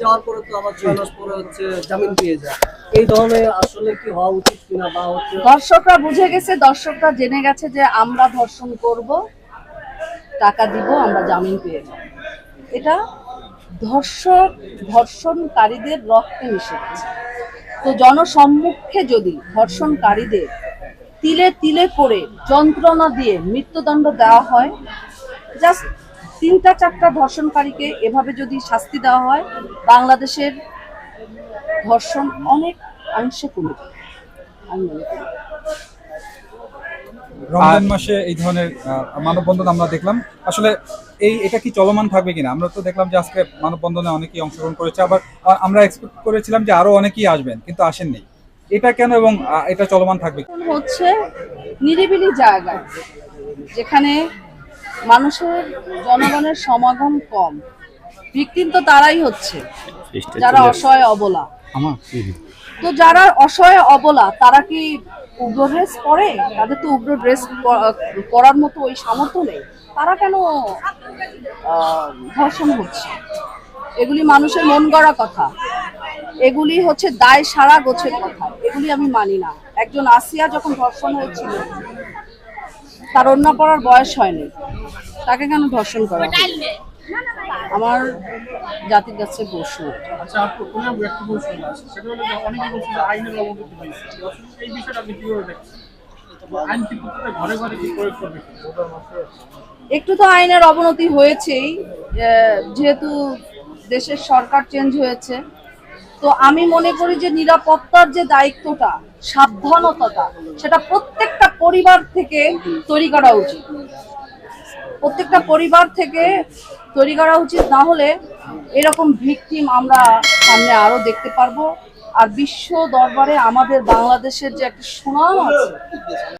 যাওয়ার পরে তো আবার ছয় মাস পরে হচ্ছে জামিন পেয়ে যায়। এই ধরনের আসলে কি হওয়া উচিত বা দর্শকরা বুঝে গেছে, দর্শকরা জেনে গেছে যে আমরা ধর্ষণ করব, টাকা দিব, আমরা জামিন পেয়ে যাব। এটা ধর্ষক, ধর্ষণকারীদের রক্তে মিশে গেছে। তো জনসম্মুখে যদি ধর্ষণকারীদের তিলে তিলে করে যন্ত্রণা দিয়ে মৃত্যুদণ্ড দেওয়া হয় জাস্ট তিনটা চারটা ধর্ষণকারীকে এভাবে যদি শাস্তি দেওয়া হয় বাংলাদেশের ধর্ষণ অনেক অংশে কমে যাবে। আমি মনে করি। রমজান মাসে এই ধরনের মানববন্ধন আমরা দেখলাম। আসলে এই এটা কি চলমান থাকবে কিনা? আমরা তো দেখলাম যে আজকে মানববন্ধনে অনেকেই অংশগ্রহণ করেছে আবার আমরা এক্সপেক্ট করেছিলাম যে আরও অনেকেই আসবেন কিন্তু আসেননি। এটা কেন এবং এটা চলমান থাকবে? কি? হচ্ছে নিরিবিলি জায়গায় যেখানে মানুষের জনগণের সমাগম কম। ভিকটিম তো তারাই হচ্ছে। যারা অসহায় অবলা। তো যারা অসহায় অবলা তারা কি উগ্র ড্রেস পরে? তাদের তো উগ্র ড্রেস পরার মতো ওই সামর্থ্য নেই। তারা কেন ধর্ষণ হচ্ছে? এগুলি মানুষের মন গড়া কথা। এগুলি হচ্ছে দায় সারা গোছের কথা। এগুলি আমি মানি না। একজন আসিয়া যখন ধর্ষণ হয়েছিল তার অন্য পড়ার বয়স হয়নি। তাকে কেন ধর্ষণ করা আমার জাতির কাছে প্রশ্ন। আচ্ছা আপু কোনো একটা প্রশ্ন আছে? সেটা হলো যে অনেকে বলছে যে আইনের অবনতি হয়েছে আসলে এই বিষয়টা আপনি কীভাবে দেখছেন? আইন কি প্রত্যেকটা ঘরে ঘরে কি প্রয়োগ করবে? একটু তো আইনের অবনতি হয়েছেই যেহেতু দেশের সরকার চেঞ্জ হয়েছে। তো আমি মনে করি যে নিরাপত্তার যে দায়িত্বটা সাবধানতাটা সেটা প্রত্যেকটা পরিবার থেকে তৈরি করা উচিত। প্রত্যেকটা পরিবার থেকে তৈরি করা উচিত, না হলে এরকম ভিকটিম আমরা সামনে আরও দেখতে পারব। আর বিশ্ব দরবারে আমাদের বাংলাদেশের যে একটা সুনাম আছে